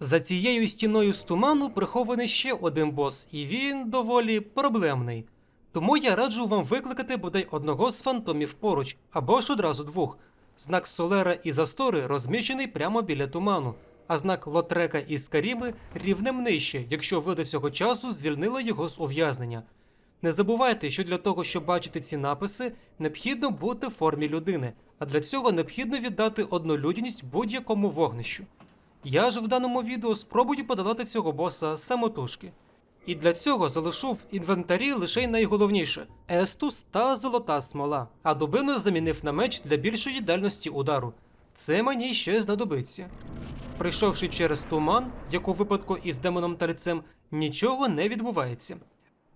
За цією стіною з туману прихований ще один бос, і він доволі проблемний. Тому я раджу вам викликати бодай одного з фантомів поруч, або ж одразу двох. Знак Солера і Застори розміщений прямо біля туману, а знак Лотрека і Скаріми рівнем нижче, якщо ви до цього часу звільнили його з ув'язнення. Не забувайте, що для того, щоб бачити ці написи, необхідно бути в формі людини, а для цього необхідно віддати однолюдність будь-якому вогнищу. Я ж в даному відео спробую подолати цього боса самотужки. І для цього залишу в інвентарі лише найголовніше естус та золота смола, а дубину замінив на меч для більшої дальності удару. Це мені ще знадобиться. Прийшовши через туман, як у випадку із демоном тальцем, нічого не відбувається.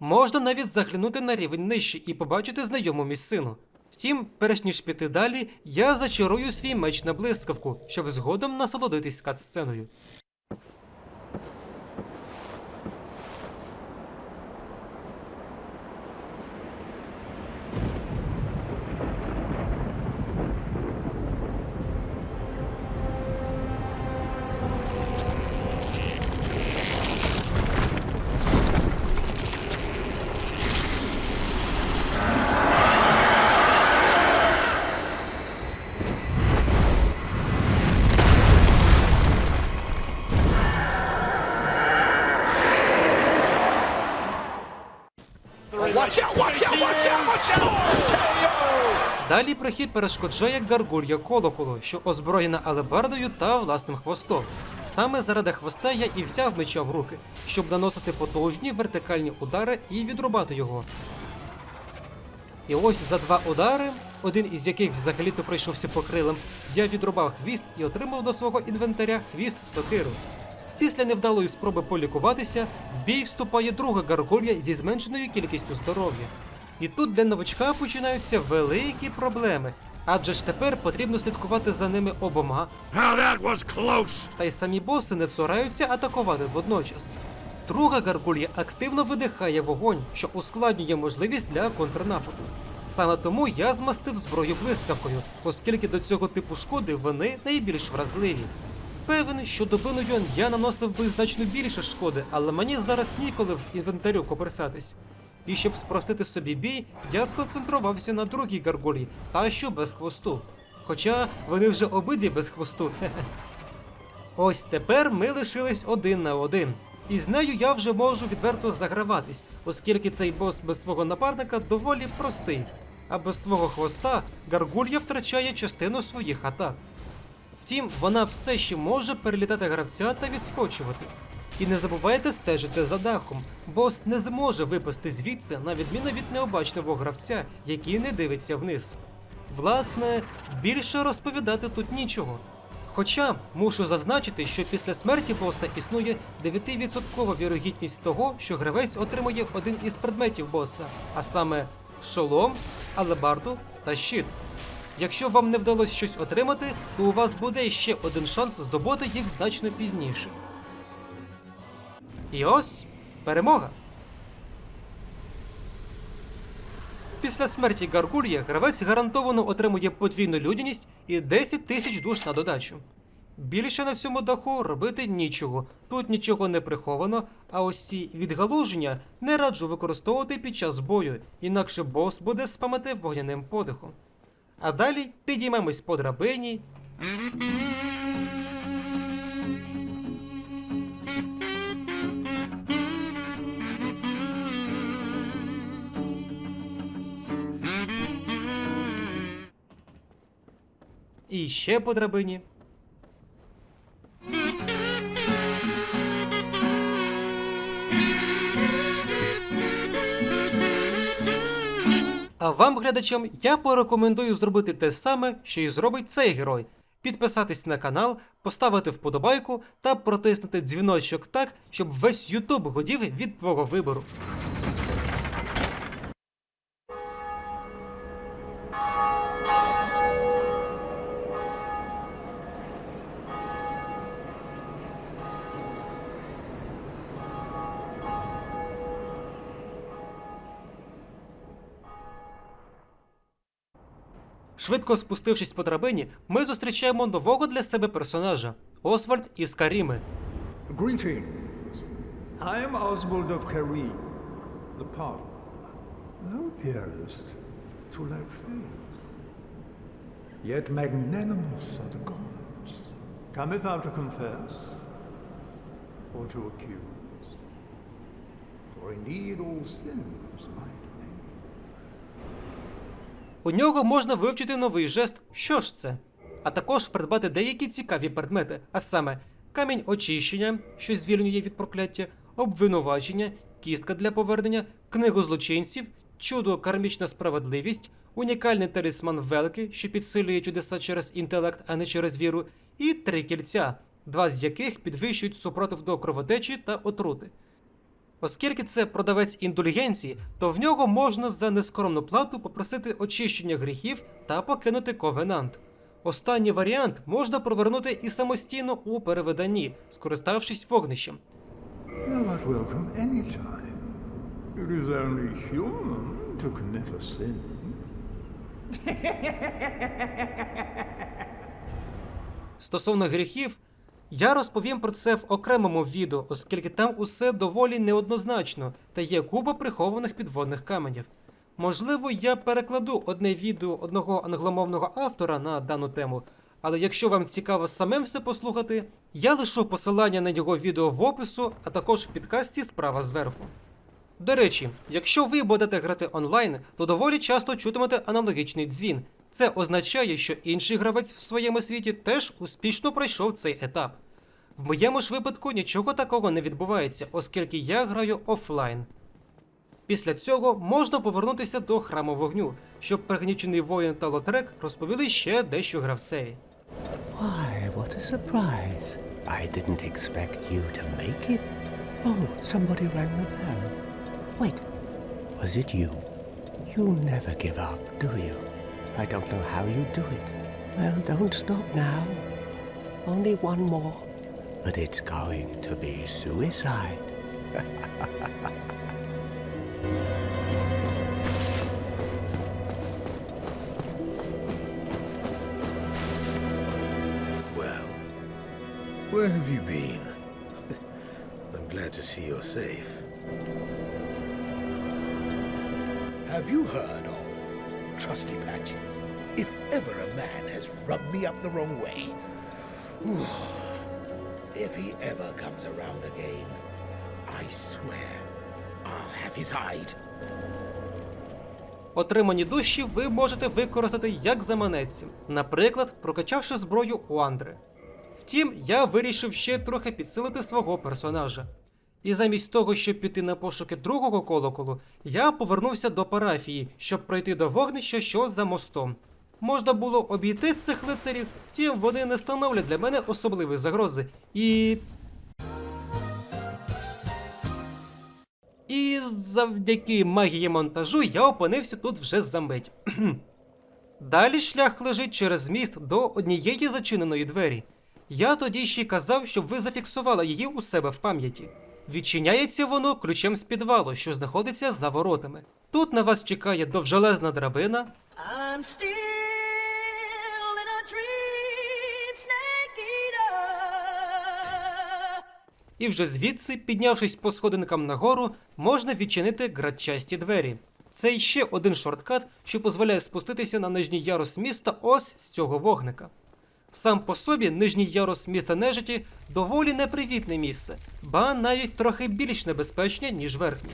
Можна навіть заглянути на рівень нижче і побачити знайому місцину. Втім, перш ніж піти далі, я зачарую свій меч на блискавку, щоб згодом насолодитись кат-сценою. Далі прохід перешкоджає гаргулья колоколу, що озброєна алебардою та власним хвостом. Саме заради хвоста я і взяв меча в руки, щоб наносити потужні вертикальні удари і відрубати його. І ось за два удари, один із яких взагалі-то пройшовся по крилам, я відрубав хвіст і отримав до свого інвентаря хвіст сокиру. Після невдалої спроби полікуватися, в бій вступає друга гаргулья зі зменшеною кількістю здоров'я. І тут для новачка починаються великі проблеми, адже ж тепер потрібно слідкувати за ними обома, that was close! та й самі боси не цураються атакувати водночас. Друга гаргулья активно видихає вогонь, що ускладнює можливість для контрнападу. Саме тому я змастив зброю блискавкою, оскільки до цього типу шкоди вони найбільш вразливі. Певен, що добиною я наносив би значно більше шкоди, але мені зараз ніколи в інвентарю коперсатись. І щоб спростити собі бій, я сконцентрувався на другій гаргулі, та що без хвосту. Хоча вони вже обидві без хвосту. Ось тепер ми лишились один на один. І з нею я вже можу відверто заграватись, оскільки цей бос без свого напарника доволі простий. А без свого хвоста гаргулья втрачає частину своїх атак. Втім, вона все ще може перелітати гравця та відскочувати. І не забувайте стежити за дахом. Бос не зможе випасти звідси, на відміну від необачного гравця, який не дивиться вниз. Власне, більше розповідати тут нічого. Хоча мушу зазначити, що після смерті боса існує 9% вірогідність того, що гравець отримує один із предметів боса, а саме шолом, алебарду та щит. Якщо вам не вдалося щось отримати, то у вас буде ще один шанс здобути їх значно пізніше. І ось перемога. Після смерті Гаргулья гравець гарантовано отримує подвійну людяність і 10 тисяч душ на додачу. Більше на цьому даху робити нічого, тут нічого не приховано, а ось ці відгалуження не раджу використовувати під час бою, інакше бос буде спамати вогняним подихом. А далі підіймемось по драбині. І ще по драбині. А вам, глядачам, я порекомендую зробити те саме, що і зробить цей герой. Підписатись на канал, поставити вподобайку та протиснути дзвіночок так, щоб весь Ютуб годів від твого вибору. Швидко спустившись по драбині, ми зустрічаємо нового для себе персонажа Освальд із Каріми. Greetings. I am Oswald of Careem, the Pardon. Thou appearest to lack faith. Yet magnanimous are the gods. Cometh thou to confess or to accuse? For indeed all sins my. У нього можна вивчити новий жест. Що ж це? А також придбати деякі цікаві предмети, а саме камінь очищення, що звільнює від прокляття, обвинувачення, кістка для повернення, книгу злочинців, чудо кармічна справедливість, унікальний талісман велки, що підсилює чудеса через інтелект, а не через віру, і три кільця, два з яких підвищують супротив до кровотечі та отрути. Оскільки це продавець індульгенції, то в нього можна за нескромну плату попросити очищення гріхів та покинути ковенант. Останній варіант можна провернути і самостійно у перевиданні, скориставшись вогнищем. Стосовно гріхів, я розповім про це в окремому відео, оскільки там усе доволі неоднозначно та є купа прихованих підводних каменів. Можливо, я перекладу одне відео одного англомовного автора на дану тему, але якщо вам цікаво самим все послухати, я лишу посилання на його відео в опису, а також в підкасті справа зверху. До речі, якщо ви будете грати онлайн, то доволі часто чутимете аналогічний дзвін. Це означає, що інший гравець в своєму світі теж успішно пройшов цей етап. В моєму ж випадку нічого такого не відбувається, оскільки я граю офлайн. Після цього можна повернутися до храму вогню, щоб пригнічений воїн та лотрек розповіли ще дещо гравцеві. Why, what a surprise. I didn't expect you to make it. Oh, somebody rang the bell. Wait, was it you? You never give up, do you? I don't know how you do it. Well, don't stop now. Only one more. But it's going to be suicide. Well, where have you been? I'm glad to see you're safe. Have you heard Trusty Patches? If ever a man has rubbed me up the wrong way, if he ever comes around again, I swear I'll have his hide. Отримані душі ви можете використати як заманеться, наприклад, прокачавши зброю у Андри. Втім, я вирішив ще трохи підсилити свого персонажа. І замість того, щоб піти на пошуки другого колоколу, я повернувся до парафії, щоб пройти до вогнища, що за мостом. Можна було обійти цих лицарів, втім вони не становлять для мене особливої загрози. І. І завдяки магії монтажу я опинився тут вже за мить. Далі шлях лежить через міст до однієї зачиненої двері. Я тоді ще й казав, щоб ви зафіксували її у себе в пам'яті. Відчиняється воно ключем з підвалу, що знаходиться за воротами. Тут на вас чекає довжелезна драбина, I'm still in a dream, і вже звідси, піднявшись по сходинкам нагору, можна відчинити градчасті двері. Це ще один шорткат, що дозволяє спуститися на нижній ярус міста ось з цього вогника. Сам по собі нижній ярус міста нежиті доволі непривітне місце, ба навіть трохи більш небезпечне, ніж верхній.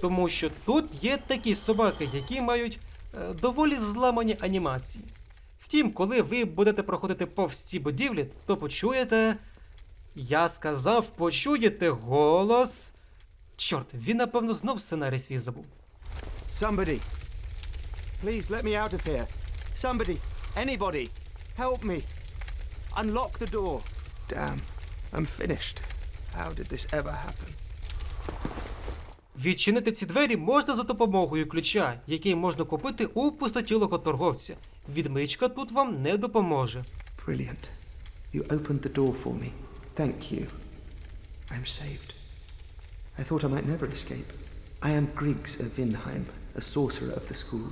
Тому що тут є такі собаки, які мають е, доволі зламані анімації. Втім, коли ви будете проходити повз ці будівлі, то почуєте. Я сказав, почуєте голос. Чорт, він напевно знов сценарій свій забув. Somebody. Please let me out of here. Somebody. Help me. Unlock the door. Damn. I'm finished. How did this ever happen? Відчинити ці двері можна за допомогою ключа, який можна купити у пустотілого торговця. Відмичка тут вам не допоможе. Brilliant. You opened the door for me. Thank you. I'm saved. I thought I might never escape. I am Griggs of Vinheim, a sorcerer of the school.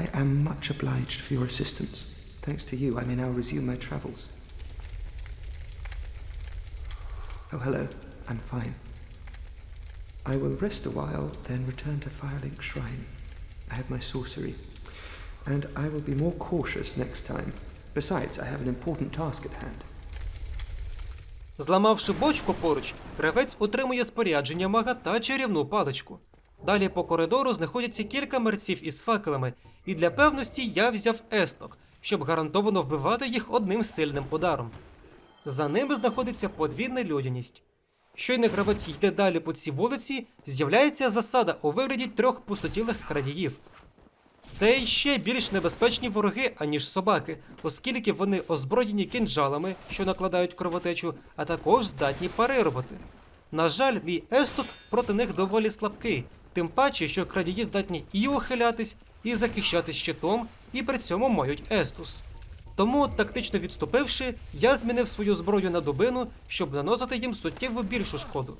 I am much obliged for your assistance. Thanks to you, I may now resume my travels. Oh, hello. I'm fine. I will rest a while, then return to Firelink Shrine. I have my sorcery. And I will be more cautious next time. Besides, I have an important task at hand. Зламавши бочку поруч, гравець отримує спорядження мага та чарівну паличку. Далі по коридору знаходяться кілька мерців із факелами, і для певності я взяв есток, щоб гарантовано вбивати їх одним сильним ударом. За ними знаходиться подвійна людяність. Щойно гравець йде далі по цій вулиці, з'являється засада у вигляді трьох пустотілих крадіїв. Це ще більш небезпечні вороги, аніж собаки, оскільки вони озброєні кінжалами, що накладають кровотечу, а також здатні парирувати. На жаль, мій есток проти них доволі слабкий, тим паче, що крадії здатні і ухилятись, і захищатись щитом, і при цьому мають естус. Тому, тактично відступивши, я змінив свою зброю на дубину, щоб наносити їм суттєво більшу шкоду.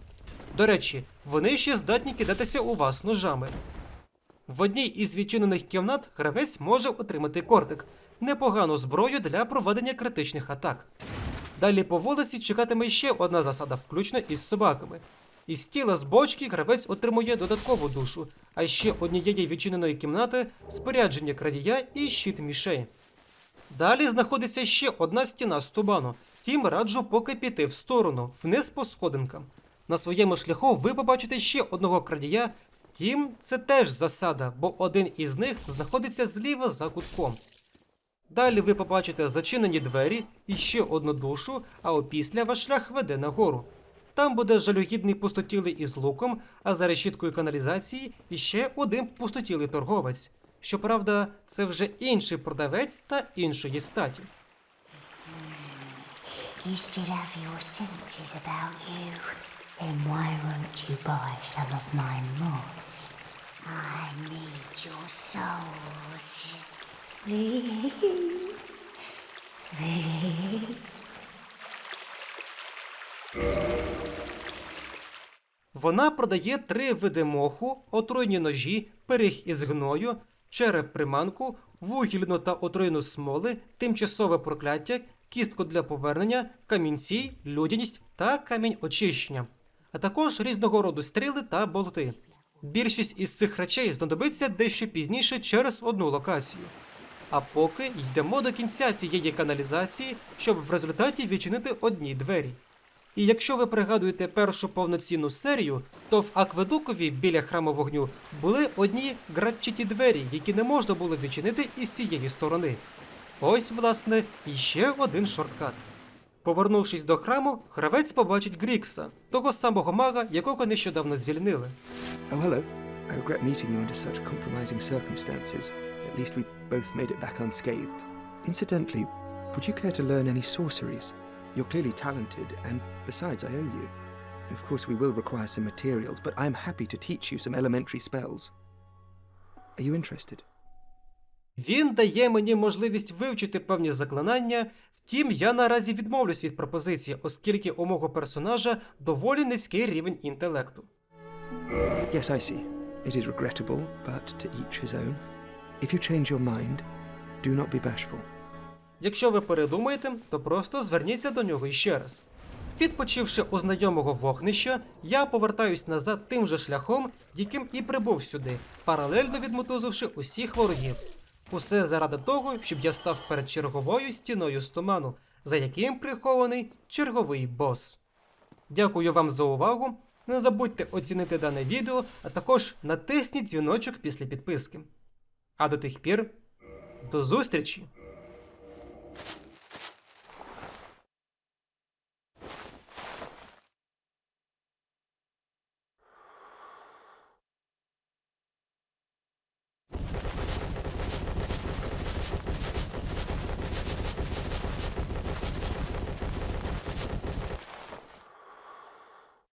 До речі, вони ще здатні кидатися у вас ножами. В одній із відчинених кімнат гравець може отримати кортик непогану зброю для проведення критичних атак. Далі по вулиці чекатиме ще одна засада, включно із собаками. Із тіла з бочки гравець отримує додаткову душу, а ще однієї відчиненої кімнати спорядження крадія і щит мішей. Далі знаходиться ще одна стіна з тубану, тім раджу поки піти в сторону, вниз по сходинкам. На своєму шляху ви побачите ще одного крадія, втім, це теж засада, бо один із них знаходиться зліва за кутком. Далі ви побачите зачинені двері і ще одну душу, а опісля ваш шлях веде нагору. Там буде жалюгідний пустотілий із луком, а за решіткою каналізації іще один пустотілий торговець. Щоправда, це вже інший продавець та іншої статі. You still have. Вона продає три види моху, отруйні ножі, пиріг із гною, череп приманку, вугільну та отруйну смоли, тимчасове прокляття, кістку для повернення, камінці, людяність та камінь очищення, а також різного роду стріли та болти. Більшість із цих речей знадобиться дещо пізніше через одну локацію. А поки йдемо до кінця цієї каналізації, щоб в результаті відчинити одні двері. І якщо ви пригадуєте першу повноцінну серію, то в Акведукові біля храму вогню були одні градчаті двері, які не можна було відчинити із цієї сторони. Ось, власне, іще один шорткат. Повернувшись до храму, гравець побачить Грікса, того самого мага, якого нещодавно звільнили. Oh, hello. I regret meeting you under such compromising circumstances. At least we both made it back unscathed. Incidentally, would you care to learn any sorceries? You're clearly talented, and besides, I owe you. Of course, we will require some materials, but I'm happy to teach you some elementary spells. Are you interested? Він дає мені можливість вивчити певні заклинання, втім, я наразі відмовлюсь від пропозиції, оскільки у мого персонажа доволі низький рівень інтелекту. Yes, I see. It is regrettable, but to each his own. If you change your mind, do not be bashful. Якщо ви передумаєте, то просто зверніться до нього іще раз. Відпочивши у знайомого вогнища, я повертаюсь назад тим же шляхом, яким і прибув сюди, паралельно відмотузивши усіх ворогів. Усе заради того, щоб я став перед черговою стіною з туману, за яким прихований черговий бос. Дякую вам за увагу. Не забудьте оцінити дане відео, а також натисніть дзвіночок після підписки. А до тих пір, до зустрічі!